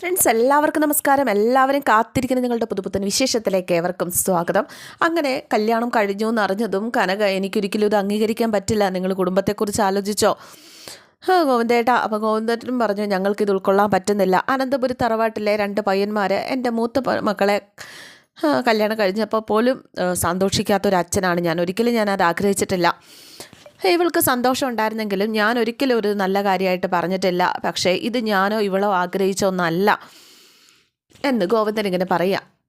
Friends എല്ലാവർക്കും നമസ്കാരം. എല്ലാവരും കാത്തിരിക്കുന്ന നിങ്ങളുടെ പുതുപുത്തൻ വിശേഷത്തിലേക്ക് ഏവർക്കും സ്വാഗതം. അങ്ങനെ കല്യാണം കഴിഞ്ഞു എന്നറിഞ്ഞതും കനക എനിക്കൊരിക്കലും ഇത് അംഗീകരിക്കാൻ പറ്റില്ല. നിങ്ങൾ കുടുംബത്തെക്കുറിച്ച് ആലോചിച്ചോ? ഹാ ഗോവിന്ദേട്ടാ അപ്പോൾ ഗോവിന്ദേട്ടനും പറഞ്ഞു ഞങ്ങൾക്കിത് ഉൾക്കൊള്ളാൻ പറ്റുന്നില്ല. അനന്തപുരി തറവാട്ടിലെ രണ്ട് പയ്യന്മാർ എന്റെ മൂത്ത മക്കളെ കല്യാണം കഴിഞ്ഞപ്പോൾ പോലും സന്തോഷിക്കാത്ത സന്തോഷിക്കാത്തൊരു അച്ഛനാണ് ഞാൻ. ഒരിക്കലും ഞാൻ അത് ആഗ്രഹിച്ചിട്ടില്ല. ഇവൾക്ക് സന്തോഷം ഉണ്ടായിരുന്നെങ്കിലും ഞാൻ ഒരിക്കലും ഒരു നല്ല കാര്യമായിട്ട് പറഞ്ഞിട്ടില്ല. പക്ഷേ ഇത് ഞാനോ ഇവളോ ആഗ്രഹിച്ച ഒന്നല്ല എന്ന് ഗോവിന്ദൻ ഇങ്ങനെ പറയാം.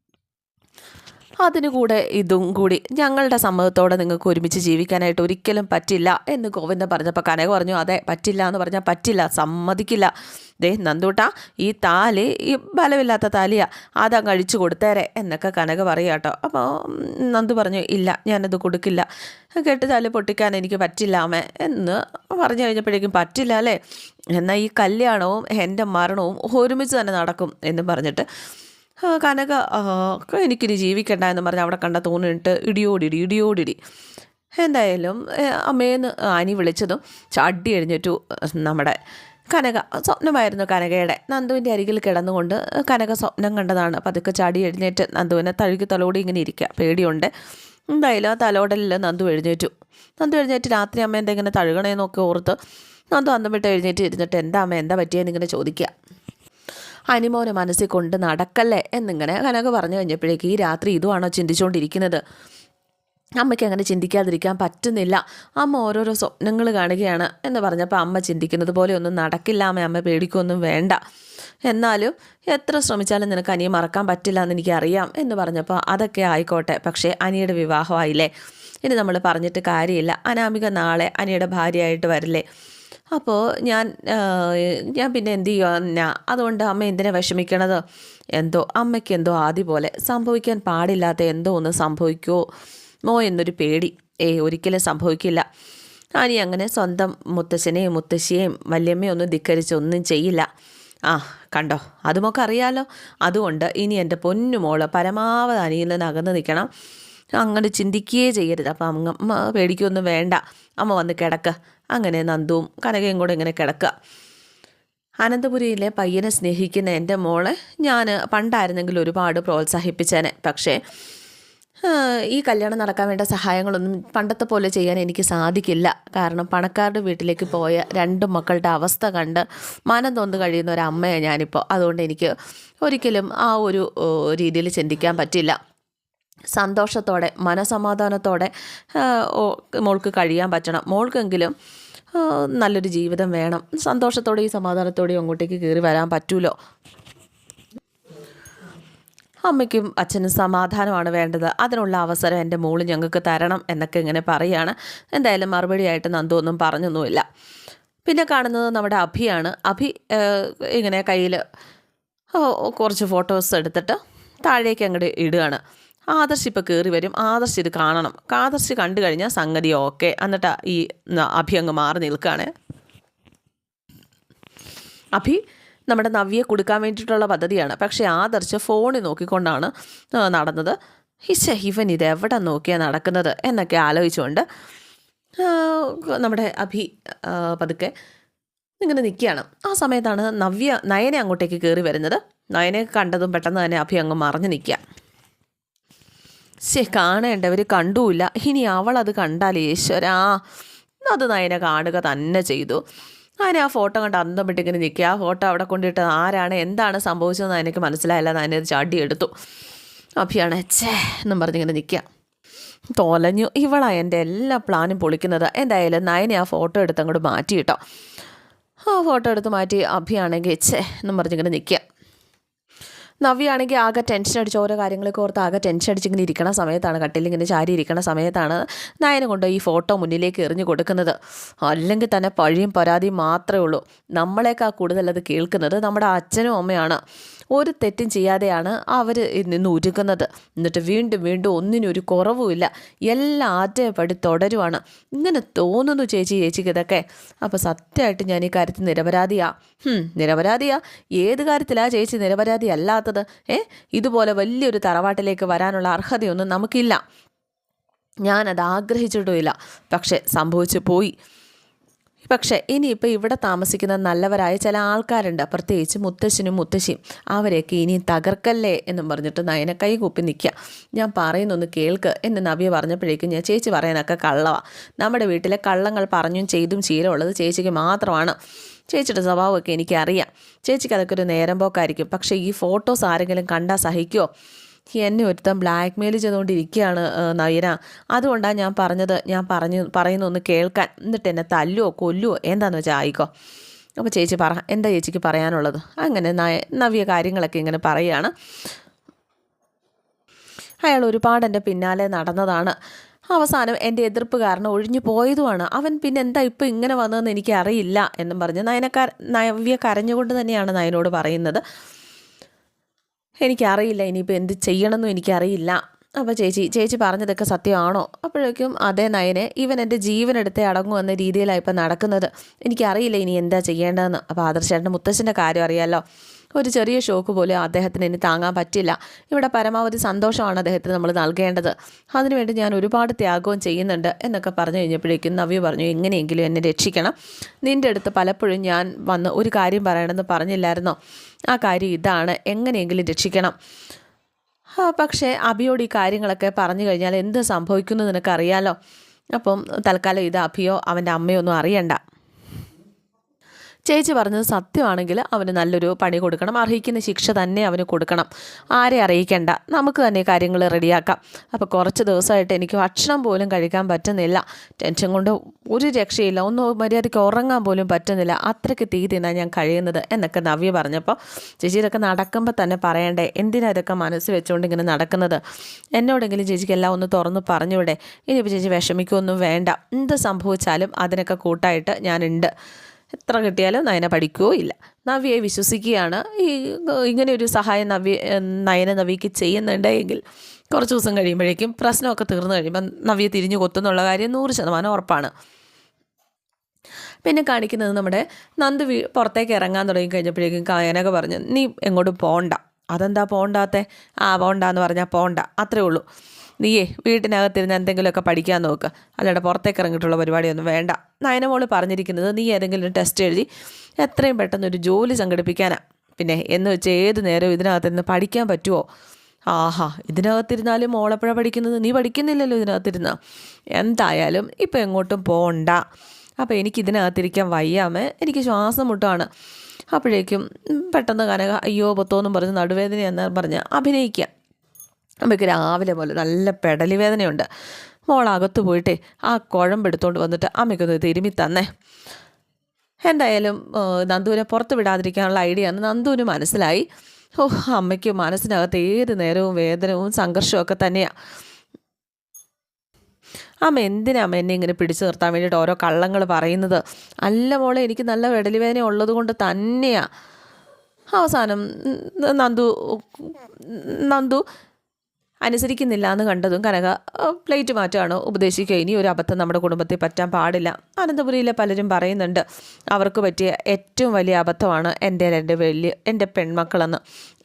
അതിനു കൂടെ ഇതും കൂടി ഞങ്ങളുടെ സമ്മതത്തോടെ നിങ്ങൾക്ക് ഒരുമിച്ച് ജീവിക്കാനായിട്ട് ഒരിക്കലും പറ്റില്ല എന്ന് ഗോവിന്ദൻ പറഞ്ഞപ്പോൾ കനക പറഞ്ഞു അതെ പറ്റില്ല എന്ന് പറഞ്ഞാൽ പറ്റില്ല സമ്മതിക്കില്ല. ദേ നന്ദൂട്ട ഈ താലി ഈ ബലമില്ലാത്ത താലിയാ അതങ്ങ് കഴിച്ചു കൊടുത്തേരെ എന്നൊക്കെ കനക പറയുക കേട്ടോ. അപ്പോൾ നന്ദു പറഞ്ഞു ഇല്ല ഞാനത് കൊടുക്കില്ല. കെട്ട് താലി പൊട്ടിക്കാൻ എനിക്ക് പറ്റില്ലാമേ എന്ന് പറഞ്ഞു കഴിഞ്ഞപ്പോഴേക്കും പറ്റില്ല അല്ലേ? എന്നാൽ ഈ കല്യാണവും എന്റെ മരണവും ഒരുമിച്ച് തന്നെ നടക്കും എന്ന് പറഞ്ഞിട്ട് കനക എനിക്കിനി ജീവിക്കണ്ട എന്ന് പറഞ്ഞ് അവിടെ കണ്ട തൂണിട്ട് ഇടിയോടിടി ഇടിയോടിടി. എന്തായാലും അമ്മേന്ന് ആനി വിളിച്ചതും ചാടി എഴുന്നേറ്റു നമ്മുടെ കനക സ്വപ്നമായിരുന്നു കനകയുടെ. നന്ദുവിന്റെ അരികിൽ കിടന്നുകൊണ്ട് കനക സ്വപ്നം കണ്ടതാണ്. പതുക്കെ ചാടി എഴുന്നേറ്റ് നന്ദുവിനെ തഴുകി തലോടി ഇങ്ങനെ ഇരിക്കുക. പേടിയുണ്ട്. എന്തായാലും ആ തലോടലിൽ നന്ദു എഴുന്നേറ്റു. നന്ദു എഴുന്നേറ്റ് രാത്രി അമ്മ എന്താ എന്തെങ്കിലും തഴുകണേന്നൊക്കെ ഓർത്ത് നന്ദു അന്തം വിട്ട് എഴുന്നേറ്റ് ഇരുന്നിട്ട് എന്താ അമ്മ എന്താ പറ്റിയെന്നിങ്ങനെ ചോദിക്കുക? അനിമോനെ മനസ്സിൽ കൊണ്ട് നടക്കല്ലേ എന്നിങ്ങനെ കനക പറഞ്ഞു കഴിഞ്ഞപ്പോഴേക്ക് ഈ രാത്രി ഇതുമാണോ ചിന്തിച്ചുകൊണ്ടിരിക്കുന്നത്? അമ്മയ്ക്ക് അങ്ങനെ ചിന്തിക്കാതിരിക്കാൻ പറ്റുന്നില്ല. അമ്മ ഓരോരോ സ്വപ്നങ്ങൾ കാണുകയാണ് എന്ന് പറഞ്ഞപ്പോൾ അമ്മ ചിന്തിക്കുന്നത് പോലെ ഒന്നും നടക്കില്ല. അമ്മ അമ്മ പേടിക്കൊന്നും വേണ്ട. എന്നാലും എത്ര ശ്രമിച്ചാലും നിനക്ക് അനിയെ മറക്കാൻ പറ്റില്ല എന്ന് എനിക്കറിയാം എന്ന് പറഞ്ഞപ്പോൾ അതൊക്കെ ആയിക്കോട്ടെ. പക്ഷേ അനിയുടെ വിവാഹമായില്ലേ? ഇനി നമ്മൾ പറഞ്ഞിട്ട് കാര്യമില്ല. അനാമിക നാളെ അനിയുടെ ഭാര്യയായിട്ട് വരില്ലേ? അപ്പോൾ ഞാൻ ഞാൻ പിന്നെ എന്ത് ചെയ്യുക അതുകൊണ്ട് അമ്മ എന്തിനാ വിഷമിക്കണത്? എന്തോ അമ്മയ്ക്ക് എന്തോ ആദ്യ പോലെ സംഭവിക്കാൻ പാടില്ലാത്ത എന്തോ ഒന്ന് സംഭവിക്കുമോ മോ എന്നൊരു പേടി. ഏ ഒരിക്കലും സംഭവിക്കില്ല. അനി അങ്ങനെ സ്വന്തം മുത്തശ്ശനെയും മുത്തശ്ശിയെയും വല്യമ്മയും ഒന്നും ധിക്കരിച്ച് ഒന്നും ചെയ്യില്ല. ആ കണ്ടോ? അതുമൊക്കെ അറിയാലോ. അതുകൊണ്ട് ഇനി എന്റെ പൊന്നുമോൾ പരമാവധി അനിയിൽ നിന്ന് അകന്ന് നിൽക്കണം. അങ്ങനെ ചിന്തിക്കുകയേ ചെയ്യരുത്. അപ്പം അമ്മ പേടിക്കൊന്നും വേണ്ട. അമ്മ വന്ന് കിടക്കുക അങ്ങനെ നന്ദുവും കനകയും കൂടെ ഇങ്ങനെ കിടക്കുക അനന്തപുരിയിലെ പയ്യനെ സ്നേഹിക്കുന്ന എന്റെ മോളെ ഞാൻ പണ്ടായിരുന്നെങ്കിൽ ഒരുപാട് പ്രോത്സാഹിപ്പിച്ചേനെ. പക്ഷേ ഈ കല്യാണം നടക്കാൻ വേണ്ട സഹായങ്ങളൊന്നും പണ്ടത്തെ പോലെ ചെയ്യാൻ എനിക്ക് സാധിക്കില്ല. കാരണം പണക്കാരുടെ വീട്ടിലേക്ക് പോയ രണ്ട് മക്കളുടെ അവസ്ഥ കണ്ട് മനം തോന്നു കഴിയുന്ന ഒരു അമ്മയാണ് ഞാനിപ്പോൾ അതുകൊണ്ട് എനിക്ക് ഒരിക്കലും ആ ഒരു രീതിയിൽ ചിന്തിക്കാൻ പറ്റില്ല. സന്തോഷത്തോടെ മനസമാധാനത്തോടെ മോൾക്ക് കഴിയാൻ പറ്റണം. മോൾക്കെങ്കിലും നല്ലൊരു ജീവിതം വേണം. സന്തോഷത്തോടെയും സമാധാനത്തോടെയും അങ്ങോട്ടേക്ക് കയറി വരാൻ പറ്റൂലോ? അമ്മയ്ക്കും അച്ഛനും സമാധാനമാണ് വേണ്ടത്. അതിനുള്ള അവസരം എന്റെ മോൾ ഞങ്ങൾക്ക് തരണം എന്നൊക്കെ ഇങ്ങനെ പറയുകയാണ് എന്തായാലും മറുപടിയായിട്ട് നന്ദു ഒന്നും പറഞ്ഞൊന്നുമില്ല. പിന്നെ കാണുന്നത് നമ്മുടെ അഭിയാണ്. അഭി ഇങ്ങനെ കയ്യിൽ കുറച്ച് ഫോട്ടോസ് എടുത്തിട്ട് താഴേക്ക് അങ്ങോട്ട് ഇടുകയാണ്. ആദർശ് ഇപ്പോൾ കയറി വരും. ആദർശ് ഇത് കാണണം. ആദർശ് കണ്ടു കഴിഞ്ഞാൽ സംഗതി ഓക്കെ. എന്നിട്ട് ഈ അഭി അങ്ങ് മാറി നിൽക്കുകയാണ് അഭി നമ്മുടെ നവ്യെ കൊടുക്കാൻ വേണ്ടിയിട്ടുള്ള പദ്ധതിയാണ്. പക്ഷേ ആദർശ് ഫോണിൽ നോക്കിക്കൊണ്ടാണ് നടന്നത്. ഇച്ച ഇവൻ ഇത് എവിടെ നോക്കിയാണ് നടക്കുന്നത് എന്നൊക്കെ ആലോചിച്ചുകൊണ്ട് നമ്മുടെ അഭി പതുക്കെ ഇങ്ങനെ നിൽക്കുകയാണ്. ആ സമയത്താണ് നവ്യ നയനെ അങ്ങോട്ടേക്ക് കയറി വരുന്നത്. നയനെ കണ്ടതും പെട്ടെന്ന് തന്നെ അഭി അങ്ങ് മറിഞ്ഞ് നിൽക്കുക. ശേ കാണേണ്ടവർ കണ്ടുമില്ല ഇനി അവളത് കണ്ടാൽ ഈശ്വരാ അത് നയനെ കാണുക തന്നെ ചെയ്തു. അങ്ങനെ ആ ഫോട്ടോ കണ്ട് അന്തം വിട്ടിങ്ങനെ നിൽക്കുക. ആ ഫോട്ടോ അവിടെ കൊണ്ടിട്ട് ആരാണ്? എന്താണ് സംഭവിച്ചതെന്ന് എനിക്ക് മനസ്സിലായില്ല. നയനെ ചാടി എടുത്തു. അഭിയാണ് ചേ എന്നും പറഞ്ഞിങ്ങനെ നിൽക്കുക. തോലഞ്ഞു. ഇവളാ എന്റെ എല്ലാ പ്ലാനും പൊളിക്കുന്നത്. എന്തായാലും നയനെ ആ ഫോട്ടോ എടുത്ത് അങ്ങോട്ട് മാറ്റി കേട്ടോ. ആ ഫോട്ടോ എടുത്ത് മാറ്റി അഭിയാണെങ്കിൽ ചേ എന്നും പറഞ്ഞിങ്ങനെ നിൽക്കുക. നവ്യാണെങ്കിൽ ആകെ ടെൻഷൻ അടിച്ച് ഓരോ കാര്യങ്ങളൊക്കെ ഓർത്ത് ആകെ ടെൻഷൻ അടിച്ചിങ്ങനെ ഇരിക്കണ സമയത്താണ് കട്ടിൽ ഇങ്ങനെ ചാരി ഇരിക്കണ സമയത്താണ് നയനെ കൊണ്ട് ഈ ഫോട്ടോ മുന്നിലേക്ക് എറിഞ്ഞു കൊടുക്കുന്നത്. അല്ലെങ്കിൽ തന്നെ പഴിയും പരാതിയും മാത്രമേ ഉള്ളൂ. നമ്മളെക്കാൾ കൂടുതൽ അത് കേൾക്കുന്നത് നമ്മുടെ അച്ഛനും അമ്മയാണ്. ഒരു തെറ്റും ചെയ്യാതെയാണ് അവർ നിന്ന് ഒരുങ്ങുന്നത്. എന്നിട്ട് വീണ്ടും വീണ്ടും ഒന്നിനും ഒരു കുറവുമില്ല. എല്ലാം ആദ്യപടി തുടരുവാണ്. ഇങ്ങനെ തോന്നുന്നു ചേച്ചി ചേച്ചിക്ക് ഇതൊക്കെ. അപ്പോൾ സത്യമായിട്ട് ഞാൻ ഈ കാര്യത്തിൽ നിരപരാധിയാ. നിരപരാധിയാ. ഏത് കാര്യത്തിലാ ചേച്ചി നിരപരാധി അല്ലാത്തത്? ഏ? ഇതുപോലെ വലിയൊരു തറവാട്ടിലേക്ക് വരാനുള്ള അർഹതയൊന്നും നമുക്കില്ല. ഞാനത് ആഗ്രഹിച്ചിട്ടുമില്ല. പക്ഷെ സംഭവിച്ചു പോയി. പക്ഷേ ഇനിയിപ്പോൾ ഇവിടെ താമസിക്കുന്ന നല്ലവരായ ചില ആൾക്കാരുണ്ട്. പ്രത്യേകിച്ച് മുത്തശ്ശനും മുത്തശ്ശിയും. അവരെയൊക്കെ ഇനി തകർക്കല്ലേ എന്നും പറഞ്ഞിട്ട് നയന കൈ കൂപ്പി നിൽക്കുക. ഞാൻ പറയുന്നൊന്ന് കേൾക്ക് എന്ന് നവ്യ പറഞ്ഞപ്പോഴേക്കും ഞാൻ ചേച്ചി പറയാനൊക്കെ കള്ളവാ. നമ്മുടെ വീട്ടിലെ കള്ളങ്ങൾ പറഞ്ഞും ചെയ്തും ശീലമുള്ളത് ചേച്ചിക്ക് മാത്രമാണ്. ചേച്ചിയുടെ സ്വഭാവമൊക്കെ എനിക്കറിയാം. ചേച്ചിക്ക് അതൊക്കെ ഒരു നേരം പോക്കായിരിക്കും. പക്ഷേ ഈ ഫോട്ടോസ് ആരെങ്കിലും കണ്ടാൽ സഹിക്കുമോ എന്നെ ഒരുത്തം ബ്ലാക്ക് മെയിൽ ചെയ്തുകൊണ്ടിരിക്കുകയാണ് നവീന. അതുകൊണ്ടാണ് ഞാൻ പറഞ്ഞത് ഞാൻ പറഞ്ഞു പറയുന്ന ഒന്ന് കേൾക്കാൻ. എന്നിട്ട് എന്നെ തല്ലുവോ കൊല്ലുവോ എന്താണെന്ന് വെച്ചാൽ ആയിക്കോ. അപ്പോൾ ചേച്ചി പറ എന്താ ചേച്ചിക്ക് പറയാനുള്ളത്? അങ്ങനെ നയ നവ്യ കാര്യങ്ങളൊക്കെ ഇങ്ങനെ പറയുകയാണ്. അയാൾ ഒരുപാട് എന്റെ പിന്നാലെ നടന്നതാണ്. അവസാനം എന്റെ എതിർപ്പ് കാരണം ഒഴിഞ്ഞു പോയതുമാണ്. അവൻ പിന്നെ എന്താ ഇപ്പോൾ ഇങ്ങനെ വന്നതെന്ന് എനിക്കറിയില്ല എന്നും പറഞ്ഞ് നയനക്കാർ നവ്യ കരഞ്ഞുകൊണ്ട് തന്നെയാണ് നയനോട് പറയുന്നത്. എനിക്കറിയില്ല ഇനിയിപ്പോൾ എന്ത് ചെയ്യണമെന്നും എനിക്കറിയില്ല. അപ്പോൾ ചേച്ചി ചേച്ചി പറഞ്ഞതൊക്കെ സത്യമാണോ? അപ്പോഴേക്കും അതേ നയനെ ഇവൻ എന്റെ ജീവനെടുത്തേ അടങ്ങും എന്ന രീതിയിലാണ് ഇപ്പം നടക്കുന്നത്. എനിക്കറിയില്ല ഇനി എന്താ ചെയ്യേണ്ടതെന്ന്. അപ്പോൾ ആദർശേട്ടന്റെ മുത്തശ്ശന്റെ കാര്യം അറിയാമല്ലോ ഒരു ചെറിയ ഷോക്ക് പോലും അദ്ദേഹത്തിന് ഇനി താങ്ങാൻ പറ്റില്ല. ഇവിടെ പരമാവധി സന്തോഷമാണ് അദ്ദേഹത്തിന് നമ്മൾ നൽകേണ്ടത്. അതിനുവേണ്ടി ഞാൻ ഒരുപാട് ത്യാഗവും ചെയ്യുന്നുണ്ട് എന്നൊക്കെ പറഞ്ഞു കഴിഞ്ഞപ്പോഴേക്കും നവ്യ പറഞ്ഞു എങ്ങനെയെങ്കിലും എന്നെ രക്ഷിക്കണം. നിന്റെ അടുത്ത് പലപ്പോഴും ഞാൻ വന്ന് ഒരു കാര്യം പറയണമെന്ന് പറഞ്ഞില്ലായിരുന്നോ? ആ കാര്യം ഇതാണ്. എങ്ങനെയെങ്കിലും രക്ഷിക്കണം. പക്ഷേ അഭിയോട് ഈ കാര്യങ്ങളൊക്കെ പറഞ്ഞു കഴിഞ്ഞാൽ എന്ത് സംഭവിക്കുന്നു നിനക്കറിയാലോ? അപ്പം തൽക്കാലം ഇത് അഭിയോ അവന്റെ അമ്മയോ ഒന്നും അറിയണ്ട. ചേച്ചി പറഞ്ഞത് സത്യമാണെങ്കിൽ അവന് നല്ലൊരു പണി കൊടുക്കണം. അർഹിക്കുന്ന ശിക്ഷ തന്നെ അവന് കൊടുക്കണം. ആരെ അറിയിക്കേണ്ട. നമുക്ക് തന്നെ കാര്യങ്ങൾ റെഡിയാക്കാം. അപ്പോൾ കുറച്ച് ദിവസമായിട്ട് എനിക്ക് ഭക്ഷണം പോലും കഴിക്കാൻ പറ്റുന്നില്ല. ടെൻഷൻ കൊണ്ട് ഒരു രക്ഷയില്ല. ഒന്നും മര്യാദയ്ക്ക് ഉറങ്ങാൻ പോലും പറ്റുന്നില്ല. അത്രയ്ക്ക് തീ തിന്നാൻ ഞാൻ കഴിയുന്നത് എന്നൊക്കെ നവ്യ പറഞ്ഞപ്പോൾ ചേച്ചി ഇതൊക്കെ നടക്കുമ്പോൾ തന്നെ പറയണ്ടേ? എന്തിനാ ഇതൊക്കെ മനസ്സ് വെച്ചുകൊണ്ട് ഇങ്ങനെ നടക്കുന്നത്? എന്നോടെങ്കിലും ചേച്ചിക്ക് എല്ലാം ഒന്ന് തുറന്ന് പറഞ്ഞുവിടെ ഇനിയിപ്പോൾ ചേച്ചി വിഷമിക്കൊന്നും വേണ്ട. എന്ത് സംഭവിച്ചാലും അതിനൊക്കെ കൂട്ടായിട്ട് ഞാനുണ്ട്. എത്ര കിട്ടിയാലും നയന പഠിക്കുകയോ ഇല്ല. നവ്യയെ വിശ്വസിക്കുകയാണ്. ഈ ഇങ്ങനെ ഒരു സഹായം നവ്യ നയന നവ്യക്ക് ചെയ്യുന്നുണ്ടെങ്കിൽ കുറച്ച് ദിവസം കഴിയുമ്പോഴേക്കും പ്രശ്നമൊക്കെ തീർന്നു കഴിയുമ്പോൾ നവ്യ തിരിഞ്ഞു കൊത്തുന്നുള്ള കാര്യം നൂറ് ശതമാനം ഉറപ്പാണ്. പിന്നെ കാണിക്കുന്നത് നമ്മുടെ നന്ദ് വീ പുറത്തേക്ക് ഇറങ്ങാൻ തുടങ്ങി കഴിഞ്ഞപ്പോഴേക്കും കായനൊക്കെ പറഞ്ഞു നീ എങ്ങോട്ട് പോണ്ട. അതെന്താ പോണ്ടാത്തെ? ആ പോണ്ടാന്ന് പറഞ്ഞാൽ പോണ്ട. അത്രേ ഉള്ളൂ. നീയേ വീട്ടിനകത്തിരുന്ന് എന്തെങ്കിലുമൊക്കെ പഠിക്കാൻ നോക്ക്. അല്ലാണ്ട് പുറത്തേക്ക് ഇറങ്ങിയിട്ടുള്ള പരിപാടിയൊന്നും വേണ്ട. നയനമോൾ പറഞ്ഞിരിക്കുന്നത് നീ ഏതെങ്കിലും ടെസ്റ്റ് എഴുതി എത്രയും പെട്ടെന്ന് ഒരു ജോലി സംഘടിപ്പിക്കാനാ. പിന്നെ എന്ന് വെച്ച് ഏത് നേരവും ഇതിനകത്തിരുന്ന് പഠിക്കാൻ പറ്റുമോ ആഹാ ഇതിനകത്തിരുന്നാലും മോളെപ്പോഴാണ് പഠിക്കുന്നത്? നീ പഠിക്കുന്നില്ലല്ലോ ഇതിനകത്തിരുന്ന്. എന്തായാലും ഇപ്പം എങ്ങോട്ടും പോണ്ട. അപ്പോൾ എനിക്കിതിനകത്തിരിക്കാൻ വയ്യാമേ. എനിക്ക് ശ്വാസം മുട്ടാണ്. അപ്പോഴേക്കും പെട്ടെന്ന് കനക അയ്യോ പൊത്തോന്നും പറഞ്ഞ് നടുവേദനയെന്ന് പറഞ്ഞ് അഭിനയിക്കുക അമ്മയ്ക്ക് രാവിലെ പോലെ നല്ല പെടലി വേദനയുണ്ട് മോളകത്ത് പോയിട്ടേ ആ കുഴമ്പെടുത്തോണ്ട് വന്നിട്ട് അമ്മയ്ക്കൊന്ന് തിരുമ്മി തന്നേ. എന്തായാലും നന്ദുവിനെ പുറത്ത് വിടാതിരിക്കാനുള്ള ഐഡിയ ആണ് നന്ദുവിന് മനസ്സിലായി. ഓ അമ്മയ്ക്ക് മനസ്സിനകത്ത് ഏത് നേരവും വേദനവും സംഘർഷവും ഒക്കെ തന്നെയാണ് അമ്മ എന്തിനാ അമ്മ എന്നെ ഇങ്ങനെ പിടിച്ചു നിർത്താൻ വേണ്ടിയിട്ട് ഓരോ കള്ളങ്ങൾ പറയുന്നത്? അല്ല മോളെ എനിക്ക് നല്ല വെടലി വേദന ഉള്ളത് കൊണ്ട് തന്നെയാണ് അവസാനം നന്ദു നന്ദു അനുസരിക്കുന്നില്ല എന്ന് കണ്ടതും കനക പ്ലേറ്റ് മാറ്റുകയാണ് ഉപദേശിക്കുക. ഇനി ഒരു അബദ്ധം നമ്മുടെ കുടുംബത്തിൽ പറ്റാൻ പാടില്ല. അനന്തപുരിയിലെ പലരും പറയുന്നുണ്ട് അവർക്ക് പറ്റിയ ഏറ്റവും വലിയ അബദ്ധമാണ് എന്റെ രണ്ട് വലിയ എന്റെ പെൺമക്കളെന്ന്.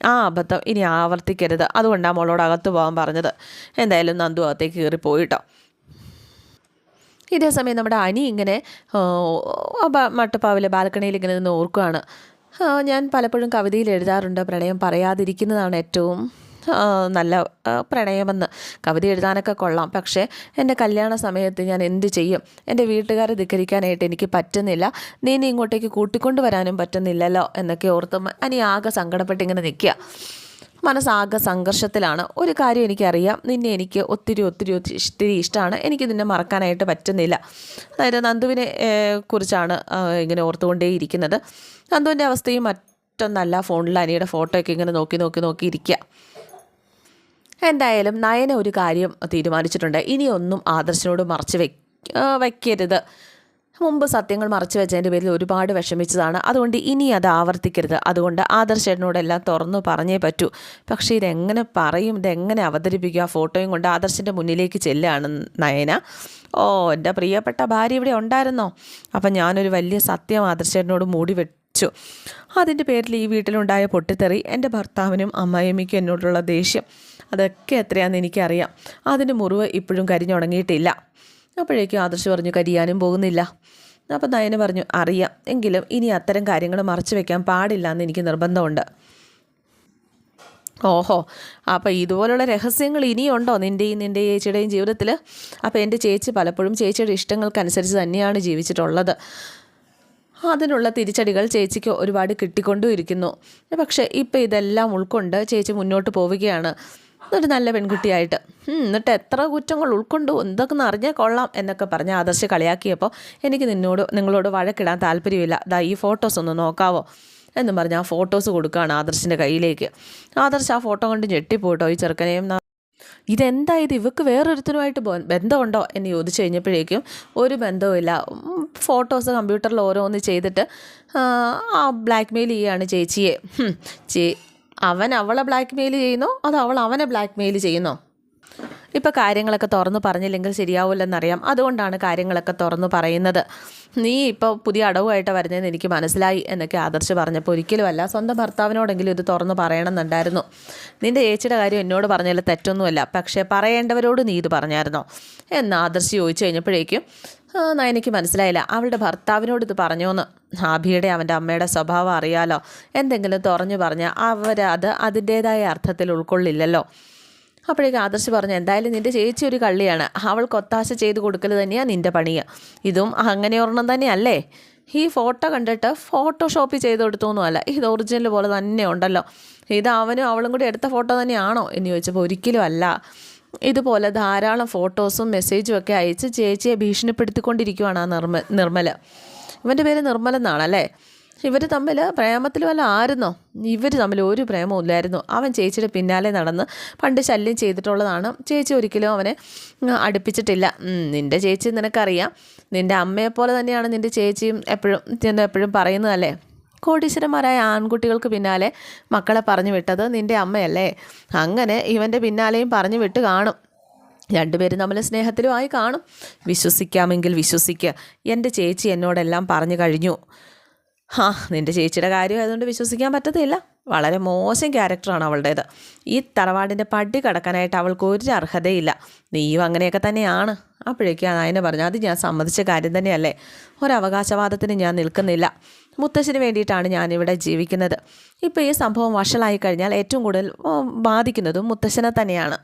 ആ അബദ്ധം ഇനി ആവർത്തിക്കരുത്. അതുകൊണ്ടാണ് മോളോട് അകത്ത് പോകാൻ പറഞ്ഞത്. എന്തായാലും നന്ദു അകത്തേക്ക് കയറി പോയിട്ടോ ഇതേ സമയം നമ്മുടെ അനി ഇങ്ങനെ മട്ടുപ്പാവിലെ ബാൽക്കണിയിൽ ഇങ്ങനെ നിന്ന് ഓർക്കുകയാണ്. ഞാൻ പലപ്പോഴും കവിതയിൽ എഴുതാറുണ്ട് പ്രണയം പറയാതിരിക്കുന്നതാണ് ഏറ്റവും നല്ല പ്രണയമെന്ന്. കവിത എഴുതാനൊക്കെ കൊള്ളാം പക്ഷേ എന്റെ കല്യാണ സമയത്ത് ഞാൻ എന്ത് ചെയ്യും? എന്റെ വീട്ടുകാരെ ധിക്കരിക്കാനായിട്ട് എനിക്ക് പറ്റുന്നില്ല. നീ ഇനി ഇങ്ങോട്ടേക്ക് കൂട്ടിക്കൊണ്ടുവരാനും പറ്റുന്നില്ലല്ലോ എന്നൊക്കെ ഓർത്ത് അനി ആകെ സങ്കടപ്പെട്ടിങ്ങനെ നിൽക്കുക. മനസ്സാകെ സംഘർഷത്തിലാണ്. ഒരു കാര്യം എനിക്കറിയാം. നിന്നെ എനിക്ക് ഒത്തിരി ഒത്തിരി ഒത്തിരി ഇഷ്ടമാണ് എനിക്ക് നിന്നെ മറക്കാനായിട്ട് പറ്റുന്നില്ല. അതായത് നന്ദുവിനെ കുറിച്ചാണ് ഇങ്ങനെ ഓർത്തുകൊണ്ടേയിരിക്കുന്നത് നന്ദുവിന്റെ അവസ്ഥയും മറ്റൊന്നല്ല. ഫോണിൽ അനിയുടെ ഫോട്ടോയൊക്കെ ഇങ്ങനെ നോക്കി നോക്കി നോക്കി ഇരിക്കുക എന്തായാലും നയന ഒരു കാര്യം തീരുമാനിച്ചിട്ടുണ്ട്. ഇനിയൊന്നും ആദർശനോട് മറച്ച് വയ്ക്കരുത്. മുമ്പ് സത്യങ്ങൾ മറച്ചു വെച്ചതിന്റെ പേരിൽ ഒരുപാട് വിഷമിച്ചതാണ്. അതുകൊണ്ട് ഇനി അത് ആവർത്തിക്കരുത്. അതുകൊണ്ട് ആദർശനോടെല്ലാം തുറന്നു പറഞ്ഞേ പറ്റൂ. പക്ഷേ ഇതെങ്ങനെ പറയും? ഇതെങ്ങനെ അവതരിപ്പിക്കുക ഫോട്ടോയും കൊണ്ട് ആദർശന്റെ മുന്നിലേക്ക് ചെല്ലുകയാണ് നയന. ഓ എന്റെ പ്രിയപ്പെട്ട ഭാര്യ ഇവിടെ ഉണ്ടായിരുന്നോ? അപ്പം ഞാനൊരു വലിയ സത്യം ആദർശനോട് മൂടി വെച്ചു. അതിന്റെ പേരിൽ ഈ വീട്ടിലുണ്ടായ പൊട്ടിത്തെറി എന്റെ ഭർത്താവിനും അമ്മായിയമ്മയ്ക്കും എന്നോടുള്ള ദേഷ്യം അതൊക്കെ എത്രയാണെന്ന് എനിക്കറിയാം. അതിന്റെ മുറിവ് ഇപ്പോഴും കരിഞ്ഞുണങ്ങിയിട്ടില്ല. അപ്പോഴേക്കും ആദർശ് പറഞ്ഞു കരിയാനും പോകുന്നില്ല. അപ്പോൾ നയന പറഞ്ഞു അറിയാം എങ്കിലും ഇനി അത്തരം കാര്യങ്ങൾ മറച്ചു വെക്കാൻ പാടില്ല എന്ന് എനിക്ക് നിർബന്ധമുണ്ട്. ഓഹോ അപ്പോൾ ഇതുപോലുള്ള രഹസ്യങ്ങൾ ഇനിയുണ്ടോ നിന്റെയും നിന്റെ ചേച്ചിയുടെയും ജീവിതത്തിൽ അപ്പോൾ എന്റെ ചേച്ചി പലപ്പോഴും ചേച്ചിയുടെ ഇഷ്ടങ്ങൾക്കനുസരിച്ച് തന്നെയാണ് ജീവിച്ചിട്ടുള്ളത്. അതിനുള്ള തിരിച്ചടികൾ ചേച്ചിക്ക് ഒരുപാട് കിട്ടിക്കൊണ്ടും ഇരിക്കുന്നു. പക്ഷേ ഇപ്പോൾ ഇതെല്ലാം ഉൾക്കൊണ്ട് ചേച്ചി മുന്നോട്ട് പോവുകയാണ്. ഒരു നല്ല പെൺകുട്ടിയായിട്ട്. എന്നിട്ട് എത്ര കുറ്റങ്ങൾ ഉൾക്കൊണ്ടു എന്തൊക്കെ അറിഞ്ഞാൽ കൊള്ളാം എന്നൊക്കെ പറഞ്ഞ് ആദർശ് കളിയാക്കിയപ്പോൾ എനിക്ക് നിന്നോട് നിങ്ങളോട് വഴക്കിടാൻ താല്പര്യമില്ല. ദാ ഈ ഫോട്ടോസ് ഒന്ന് നോക്കാവോ? എന്നും പറഞ്ഞ് ആ ഫോട്ടോസ് കൊടുക്കുകയാണ് ആദർശിന്റെ കയ്യിലേക്ക്. ആദർശ് ആ ഫോട്ടോ കൊണ്ട് ഞെട്ടിപ്പോട്ടോ ഈ ചെറുക്കനെയും ഇതെന്താ ഇത്? ഇവക്ക് വേറൊരുത്തനുമായിട്ട് ബന്ധമുണ്ടോ? എന്ന് ചോദിച്ചു കഴിഞ്ഞപ്പോഴേക്കും ഒരു ബന്ധവുമില്ല ഫോട്ടോസ് കമ്പ്യൂട്ടറിൽ ഓരോന്ന് ചെയ്തിട്ട് ബ്ലാക്ക് മെയിൽ ചെയ്യുകയാണ് ചേച്ചിയെ. ചേ അവൻ അവളെ ബ്ലാക്ക് മെയിൽ ചെയ്യുന്നോ? അതോ അവൾ അവനെ ബ്ലാക്ക് മെയിൽ ചെയ്യുന്നോ? ഇപ്പോൾ കാര്യങ്ങളൊക്കെ തുറന്നു പറഞ്ഞില്ലെങ്കിൽ ശരിയാവില്ലെന്നറിയാം. അതുകൊണ്ടാണ് കാര്യങ്ങളൊക്കെ തുറന്നു പറയുന്നത്. നീ ഇപ്പോൾ പുതിയ അടവുമായിട്ട് വരുന്നതെന്ന് എനിക്ക് മനസ്സിലായി എന്നൊക്കെ ആദർശ് പറഞ്ഞപ്പോൾ ഒരിക്കലുമല്ല സ്വന്തം ഭർത്താവിനോടെങ്കിലും ഇത് തുറന്നു പറയണമെന്നുണ്ടായിരുന്നു. നിന്റെ ചേച്ചിയുടെ കാര്യം എന്നോട് പറഞ്ഞാൽ തെറ്റൊന്നുമല്ല പക്ഷേ പറയേണ്ടവരോട് നീ ഇത് പറഞ്ഞായിരുന്നോ? എന്ന് ആദർശ് ചോദിച്ചു കഴിഞ്ഞപ്പോഴേക്കും നയനയ്ക്ക് മനസ്സിലായില്ല. അവളുടെ ഭർത്താവിനോട് ഇത് പറഞ്ഞോന്ന്. ആഭിയുടെ അവന്റെ അമ്മയുടെ സ്വഭാവം അറിയാലോ. എന്തെങ്കിലും തുറഞ്ഞു പറഞ്ഞാൽ അവരത് അതിന്റേതായ അർത്ഥത്തിൽ ഉൾക്കൊള്ളില്ലല്ലോ. അപ്പോഴേക്കും ആദർശ് പറഞ്ഞു എന്തായാലും നിന്റെ ചേച്ചി ഒരു കള്ളിയാണ്. അവൾ കൊത്താശ ചെയ്ത് കൊടുക്കൽ തന്നെയാണ് നിന്റെ പണിയ ഇതും അങ്ങനെ ഒരെണ്ണം തന്നെയല്ലേ? ഈ ഫോട്ടോ കണ്ടിട്ട് ഫോട്ടോഷോപ്പ് ചെയ്ത് കൊടുത്തൊന്നുമല്ല ഇത് ഒറിജിനൽ പോലെ തന്നെ ഉണ്ടല്ലോ. ഇത് അവനും അവളും കൂടി എടുത്ത ഫോട്ടോ തന്നെയാണോ എന്ന് ചോദിച്ചപ്പോൾ ഒരിക്കലും അല്ല. ഇതുപോലെ ധാരാളം ഫോട്ടോസും മെസ്സേജും ഒക്കെ അയച്ച് ചേച്ചിയെ ഭീഷണിപ്പെടുത്തിക്കൊണ്ടിരിക്കുവാണ് ആ നിർമ്മ നിർമ്മല. ഇവന്റെ പേര് നിർമ്മൽ എന്നാണല്ലേ ഇവർ തമ്മിൽ പ്രേമത്തിൽ വല്ല ആയിരുന്നോ? ഇവർ തമ്മിൽ ഒരു പ്രേമവും ഇല്ലായിരുന്നു. അവൻ ചേച്ചിയുടെ പിന്നാലെ നടന്ന് പണ്ട് ശല്യം ചെയ്തിട്ടുള്ളതാണ്. ചേച്ചി ഒരിക്കലും അവനെ അടുപ്പിച്ചിട്ടില്ല. നിന്റെ ചേച്ചി നിനക്കറിയാം. നിന്റെ അമ്മയെപ്പോലെ തന്നെയാണ് നിന്റെ ചേച്ചിയും എപ്പോഴും എപ്പോഴും പറയുന്നതല്ലേ? കോടീശ്വരന്മാരായ ആൺകുട്ടികൾക്ക് പിന്നാലെ മക്കളെ പറഞ്ഞു വിട്ടത് നിന്റെ അമ്മയല്ലേ? അങ്ങനെ ഇവന്റെ പിന്നാലെയും പറഞ്ഞു വിട്ട് കാണും. രണ്ടുപേരും തമ്മിൽ സ്നേഹത്തിലുമായി കാണും. വിശ്വസിക്കാമെങ്കിൽ വിശ്വസിക്കുക എന്റെ ചേച്ചി എന്നോടെല്ലാം പറഞ്ഞു കഴിഞ്ഞു. ഹാ നിന്റെ ചേച്ചിയുടെ കാര്യം ആയതുകൊണ്ട് വിശ്വസിക്കാൻ പറ്റത്തില്ല. വളരെ മോശം ക്യാരക്ടറാണ് അവളുടേത്. ഈ തറവാടിന്റെ പടി കടക്കാനായിട്ട് അവൾക്ക് ഒരു അർഹതയില്ല. നീയും അങ്ങനെയൊക്കെ തന്നെയാണ്. അപ്പോഴേക്കും നായന പറഞ്ഞു അത് ഞാൻ സമ്മതിച്ച കാര്യം തന്നെയല്ലേ? ഒരവകാശവാദത്തിന് ഞാൻ നിൽക്കുന്നില്ല. മുത്തശ്ശന് വേണ്ടിയിട്ടാണ് ഞാനിവിടെ ജീവിക്കുന്നത്. ഇപ്പോൾ ഈ സംഭവം വഷളായി കഴിഞ്ഞാൽ ഏറ്റവും കൂടുതൽ ബാധിക്കുന്നതും മുത്തശ്ശനെ തന്നെയാണ്.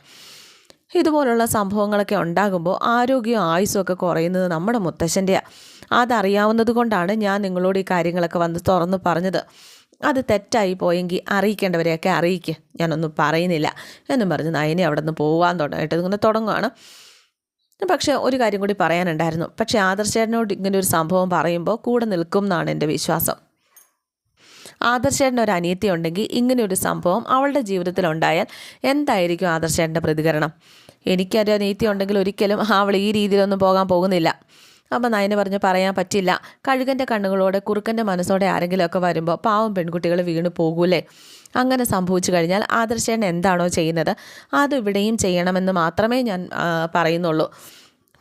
ഇതുപോലുള്ള സംഭവങ്ങളൊക്കെ ഉണ്ടാകുമ്പോൾ ആരോഗ്യവും ആയുസ്സും ഒക്കെ കുറയുന്നത് നമ്മുടെ മുത്തശ്ശന്റെയാണ് അതറിയാവുന്നത് കൊണ്ടാണ് ഞാൻ നിങ്ങളോട് ഈ കാര്യങ്ങളൊക്കെ വന്ന് തുറന്ന് പറഞ്ഞത്. അത് തെറ്റായി പോയെങ്കിൽ അറിയിക്കേണ്ടവരെയൊക്കെ അറിയിക്കുക ഞാനൊന്നും പറയുന്നില്ല എന്നും പറഞ്ഞ് നയനെ അവിടെ നിന്ന് പോകാൻ തുടങ്ങിയിട്ട് ഇങ്ങനെ തുടങ്ങുകയാണ് പക്ഷേ ഒരു കാര്യം കൂടി പറയാനുണ്ടായിരുന്നു. പക്ഷേ ആദർശേട്ടനോട് ഇങ്ങനെ ഒരു സംഭവം പറയുമ്പോൾ കൂടെ നിൽക്കും എന്നാണ് എന്റെ വിശ്വാസം. ആദർശേടന്റെ ഒരു അനിയത്തി ഉണ്ടെങ്കിൽ ഇങ്ങനെയൊരു സംഭവം അവളുടെ ജീവിതത്തിൽ ഉണ്ടായാൽ എന്തായിരിക്കും ആദർശേട്ടന്റെ പ്രതികരണം? എനിക്കൊരു അനിയത്തി ഉണ്ടെങ്കിൽ ഒരിക്കലും അവൾ ഈ രീതിയിലൊന്നും പോകാൻ പോകുന്നില്ല. അപ്പം നയന് പറഞ്ഞ് പറയാൻ പറ്റില്ല. കഴുകന്റെ കണ്ണുകളോടെ കുറുക്കന്റെ മനസ്സോടെ ആരെങ്കിലുമൊക്കെ വരുമ്പോൾ പാവം പെൺകുട്ടികൾ വീണ് പോകൂലേ അങ്ങനെ സംഭവിച്ചു കഴിഞ്ഞാൽ ആദർശേൻ എന്താണോ ചെയ്യുന്നത്? അത് ഇവിടെയും ചെയ്യണമെന്ന് മാത്രമേ ഞാൻ പറയുന്നുള്ളൂ.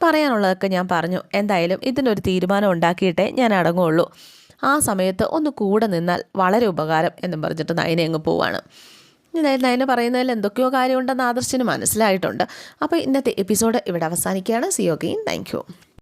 പറയാനുള്ളതൊക്കെ ഞാൻ പറഞ്ഞു. എന്തായാലും ഇതിനൊരു തീരുമാനം ഉണ്ടാക്കിയിട്ടേ ഞാൻ അടങ്ങുള്ളൂ. ആ സമയത്ത് ഒന്ന് കൂടെ നിന്നാൽ വളരെ ഉപകാരം എന്നും പറഞ്ഞിട്ട് നയനെ അങ്ങ് പോവാണ്. നയന പറയുന്നതിൽ എന്തൊക്കെയോ കാര്യമുണ്ടെന്ന് ആദർശിന് മനസ്സിലായിട്ടുണ്ട്. അപ്പോൾ ഇന്നത്തെ എപ്പിസോഡ് ഇവിടെ അവസാനിക്കുകയാണ്. സിയോഗയും താങ്ക്